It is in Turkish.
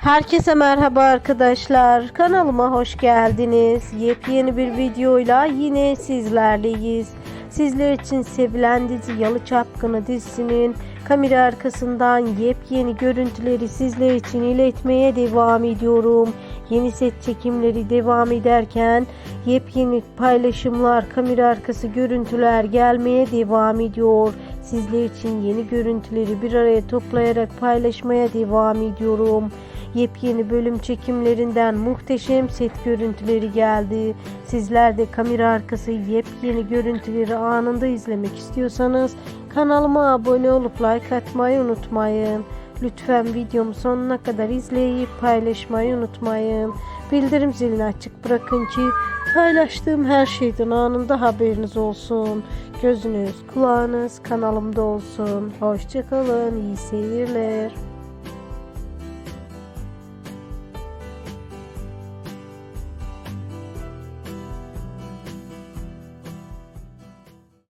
Herkese merhaba arkadaşlar. Kanalıma hoş geldiniz. Yepyeni bir videoyla yine sizlerleyiz. Sizler için sevilen dizi Yalı Çapkını dizisinin kamera arkasından yepyeni görüntüleri sizler için iletmeye devam ediyorum. Yeni set çekimleri devam ederken yepyeni paylaşımlar, kamera arkası görüntüler gelmeye devam ediyor. Sizler için yeni görüntüleri bir araya toplayarak paylaşmaya devam ediyorum. Yepyeni bölüm çekimlerinden muhteşem set görüntüleri geldi. Sizler de kamera arkası yepyeni görüntüleri anında izlemek istiyorsanız kanalıma abone olup like atmayı unutmayın. Lütfen videomu sonuna kadar izleyip paylaşmayı unutmayın. Bildirim zilini açık bırakın ki paylaştığım her şeyden anında haberiniz olsun. Gözünüz, kulağınız kanalımda olsun. Hoşçakalın, iyi seyirler.